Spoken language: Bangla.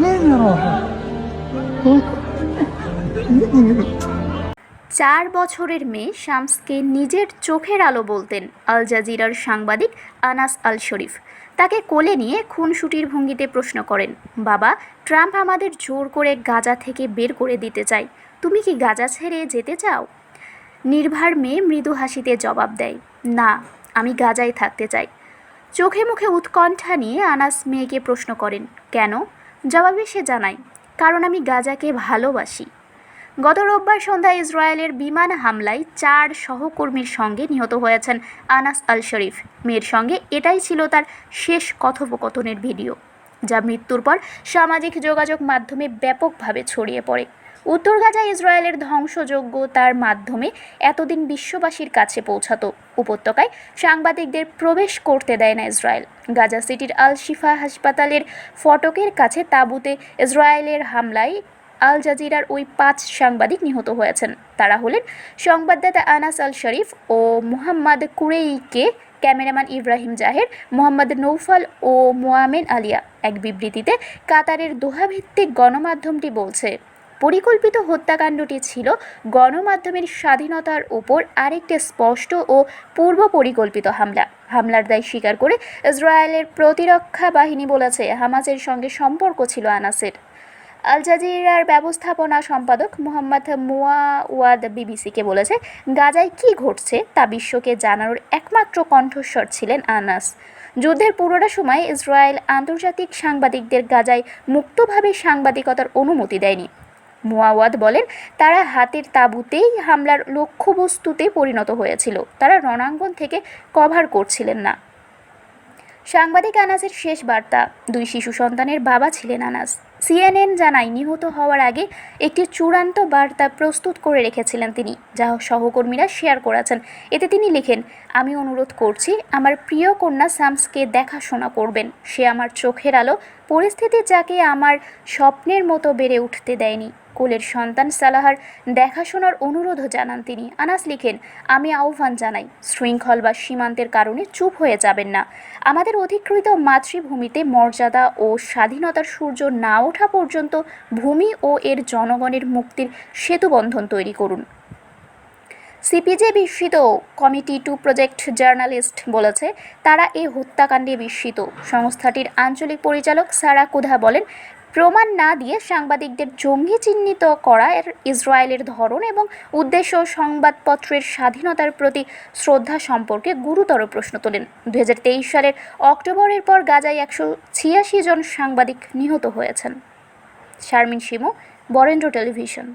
왜 이러나 চার বছরের মেয়ে শামসকে নিজের চোখের আলো বলতেন আল জাজিরার সাংবাদিক আনাস আল শরীফ। তাকে কোলে নিয়ে খুনসুটির ভঙ্গিতে প্রশ্ন করেন, বাবা, ট্রাম্প আমাদের জোর করে গাজা থেকে বের করে দিতে চায়। তুমি কি গাজা ছেড়ে যেতে চাও? নির্ভার মেয়ে মৃদু হাসিতে জবাব দেয়, না, আমি গাজায় থাকতে চাই। চোখে মুখে উৎকণ্ঠা নিয়ে আনাস মেয়েকে প্রশ্ন করেন, কেন? জবাবে সে জানায়, কারণ আমি গাজাকে ভালোবাসি। গত রোববার সন্ধ্যায় ইসরায়েলের বিমান হামলায় চার সহকর্মীর সঙ্গে নিহত হয়েছেন আনাস আল শরীফ মেয়ের সঙ্গে এটাই ছিল তার শেষ কথোপকথনের ভিডিও, যা মৃত্যুর পর সামাজিক যোগাযোগ মাধ্যমে ব্যাপকভাবে ছড়িয়ে পড়ে। উত্তর গাজায় ইসরায়েলের ধ্বংসযোগ্য তার মাধ্যমে এতদিন বিশ্ববাসীর কাছে পৌঁছাতো। উপত্যকায় সাংবাদিকদের প্রবেশ করতে দেয় না ইসরায়েল। গাজা সিটির আল শিফা হাসপাতালের ফটকের কাছে তাঁবুতে ইসরায়েলের হামলায় আল জাজিরার ওই পাঁচ সাংবাদিক নিহত হয়েছেন। তারা হলেন সংবাদদাতা আনাস আল শরীফ ও Muhammad কুরেইকে, cameraman Ibrahim Zaher, Mohammed Noufal ও মোয়ামেন আলিয়া। এক বিবৃতিতে কাতারের দোহাভিত্তিক গণমাধ্যমটি বলছে পরিকল্পিত হত্যাকাণ্ডটি ছিল গণমাধ্যমের স্বাধীনতার ওপর আরেকটি স্পষ্ট ও পূর্ব পরিকল্পিত হামলা। হামলার দায় স্বীকার করে ইসরায়েলের প্রতিরক্ষা বাহিনী বলেছে হামাজের সঙ্গে সম্পর্ক ছিল আনাসের। আল জাজিরার ব্যবস্থাপনা সম্পাদক মোহাম্মদ মুয়াওয়াদ বিবিসিকে বলেছে, গাজায় কী ঘটছে তা বিশ্বকে জানানোর একমাত্র কণ্ঠস্বর ছিলেন আনাস। যুদ্ধের পুরোটা সময় ইসরায়েল আন্তর্জাতিক সাংবাদিকদের গাজায় মুক্তভাবে সাংবাদিকতার অনুমতি দেয়নি। মুয়াওয়াদ বলেন, তারা হাতের তাঁবুতেই হামলার লক্ষ্যবস্তুতে পরিণত হয়েছিল। তারা রণাঙ্গন থেকে কভার করছিলেন না। সাংবাদিক আনাসের শেষ বার্তা, দুই শিশু সন্তানের বাবা ছিলেন আনাস। সিএনএন জানায়, নিহত হওয়ার আগে একটি চূড়ান্ত বার্তা প্রস্তুত করে রেখেছিলেন তিনি, যা সহকর্মীরা শেয়ার করেছেন। এতে তিনি লিখেন, আমি অনুরোধ করছি, আমার প্রিয় কন্যা সামসকে দেখাশোনা করবেন। সে আমার চোখের আলো, পরিস্থিতি যাকে আমার স্বপ্নের মতো বেড়ে উঠতে দেয়নি। কোলের সন্তান সালাহার দেখাশোনার অনুরোধও জানান তিনি। আনাস লিখেন, আমি আহ্বান জানাই, শৃঙ্খল বা সীমান্তের কারণে চুপ হয়ে যাবেন না। আমাদের অধিকৃত মাতৃভূমিতে মর্যাদা ও স্বাধীনতার সূর্য না ওঠা পর্যন্ত ভূমি ও এর জনগণের মুক্তির সেতুবন্ধন তৈরি করুন। সিপিজে বিস্মিত কমিটি টু প্রজেক্ট জার্নালিস্ট বলেছে, তারা এই হত্যাকাণ্ডে বিস্মিত। সংস্থাটির আঞ্চলিক পরিচালক সারা কুধা বলেন প্রমাণ না দিয়ে সাংবাদিকদের জঙ্গি চিহ্নিত করা এর ইসরায়েলের ধরন এবং উদ্দেশ্য সংবাদপত্রের স্বাধীনতার প্রতি শ্রদ্ধা সম্পর্কে গুরুতর প্রশ্ন তোলেন। দু হাজার তেইশ সালের অক্টোবরের পর গাজায় একশো ছিয়াশি জন সাংবাদিক নিহত হয়েছেন। শারমিন শিমু, বরেন্দ্র টেলিভিশন।